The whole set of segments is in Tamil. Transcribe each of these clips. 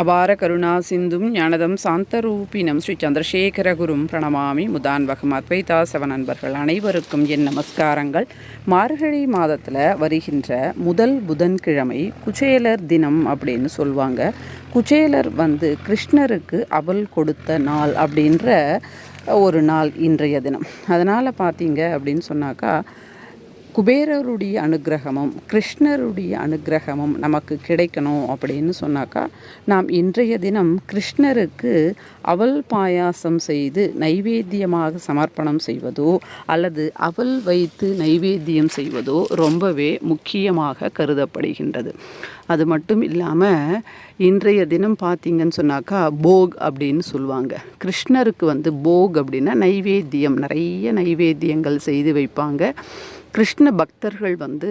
அபார கருணா சிந்தும் ஞானதம் சாந்தரூபினம் ஸ்ரீ சந்திரசேகரகுரும் பிரணமாமி. முதான்வகம் அத்வைதா சவ நண்பர்கள் அனைவருக்கும் என் நமஸ்காரங்கள். மார்கழி மாதத்தில் வருகின்ற முதல் புதன்கிழமை குச்சேலர் தினம் அப்படின்னு சொல்லுவாங்க குச்சேலர் வந்து கிருஷ்ணருக்கு அவல் கொடுத்த நாள் அப்படின்ற ஒரு நாள் இன்றைய தினம். அதனால் பார்த்தீங்க அப்படின்னு சொன்னாக்கா குபேரருடைய அனுகிரகமும் கிருஷ்ணருடைய அனுகிரகமும் நமக்கு கிடைக்கணும் அப்படின்னு சொன்னாக்கா நாம் இன்றைய தினம் கிருஷ்ணருக்கு அவல் பாயாசம் செய்து நைவேத்தியமாக சமர்ப்பணம் செய்வதோ அல்லது அவல் வைத்து நைவேத்தியம் செய்வதோ ரொம்பவே முக்கியமாக கருதப்படுகின்றது. அது மட்டும் இல்லாமல் இன்றைய தினம் பார்த்தீங்கன்னு சொன்னாக்கா போக் அப்படின்னு சொல்லுவாங்க. கிருஷ்ணருக்கு வந்து போக் அப்படின்னா நைவேத்தியம் நிறைய நைவேத்தியங்கள் செய்து வைப்பாங்க. கிருஷ்ண பக்தர்கள் வந்து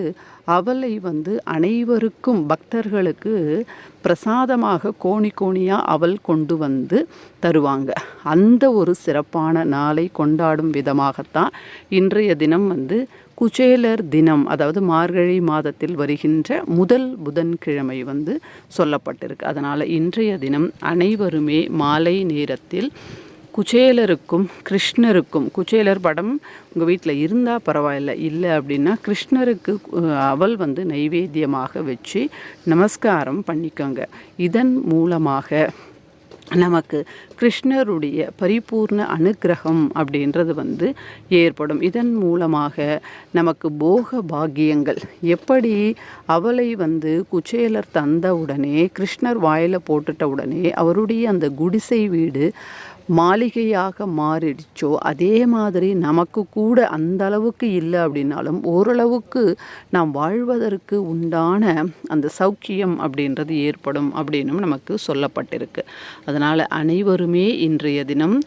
அவளை வந்து அனைவருக்கும் பக்தர்களுக்கு பிரசாதமாக கோணி கோணியாக அவள் கொண்டு வந்து தருவாங்க. அந்த ஒரு சிறப்பான நாளை கொண்டாடும் விதமாகத்தான் இன்றைய தினம் வந்து குச்சேலர் தினம் அதாவது மார்கழி மாதத்தில் வருகின்ற முதல் புதன்கிழமை வந்து சொல்லப்பட்டிருக்கு. அதனால் இன்றைய தினம் அனைவருமே மாலை நேரத்தில் குச்சேலருக்கும் கிருஷ்ணருக்கும் குச்சேலர் படம் உங்கள் வீட்டில் இருந்தால் பரவாயில்ல இல்லை அப்படின்னா கிருஷ்ணருக்கு அவள் வந்து நைவேத்தியமாக வச்சு நமஸ்காரம் பண்ணிக்கோங்க. இதன் மூலமாக நமக்கு கிருஷ்ணருடைய பரிபூர்ண அனுகிரகம் அப்படின்றது வந்து ஏற்படும். இதன் மூலமாக நமக்கு போக பாக்கியங்கள். எப்படி அவளை வந்து குச்சேலர் தந்த உடனே கிருஷ்ணர் வாயில் போட்டுட்ட உடனே அவருடைய அந்த குடிசை வீடு மாளிகையாக மாறிடுச்சோ அதே மாதிரி நமக்கு கூட அந்த அளவுக்கு இல்லை அப்படின்னாலும் ஓரளவுக்கு நாம் வாழ்வதற்கு உண்டான அந்த சௌக்கியம் அப்படின்றது ஏற்படும் அப்படின்னும் நமக்கு சொல்லப்பட்டிருக்கு. அதனால் அனைவருமே இன்றைய தினம்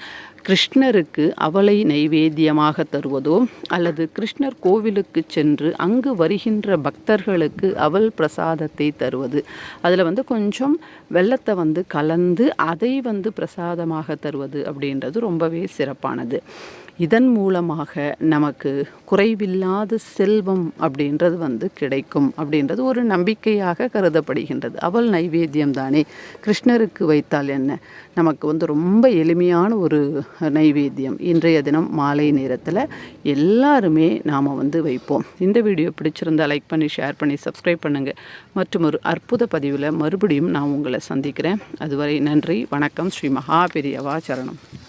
கிருஷ்ணருக்கு அவளை நைவேத்தியமாக தருவதோ அல்லது கிருஷ்ணர் கோவிலுக்கு சென்று அங்கு வருகின்ற பக்தர்களுக்கு அவள் பிரசாதத்தை தருவது. அதில் வந்து கொஞ்சம் வெள்ளத்தை வந்து கலந்து அதை வந்து பிரசாதமாக தருவது அப்படின்றது ரொம்பவே சிறப்பானது. இதன் மூலமாக நமக்கு குறைவில்லாத செல்வம் அப்படின்றது வந்து கிடைக்கும் அப்படின்றது ஒரு நம்பிக்கையாக கருதப்படுகின்றது. அவள் நைவேத்தியம் தானே. கிருஷ்ணருக்கு வைத்தால் என்ன? நமக்கு வந்து ரொம்ப எளிமையான ஒரு நைவேத்தியம். இன்றைய தினம் மாலை நேரத்தில் எல்லாருமே நாம் வந்து வைப்போம். இந்த வீடியோ பிடிச்சிருந்தால் லைக் பண்ணி ஷேர் பண்ணி சப்ஸ்கிரைப் பண்ணுங்கள் மற்றும் ஒரு அற்புத பதிவில் மறுபடியும் நான் உங்களை சந்திக்கிறேன். அதுவரை நன்றி வணக்கம். ஸ்ரீ மகாபெரியவா சரணம்.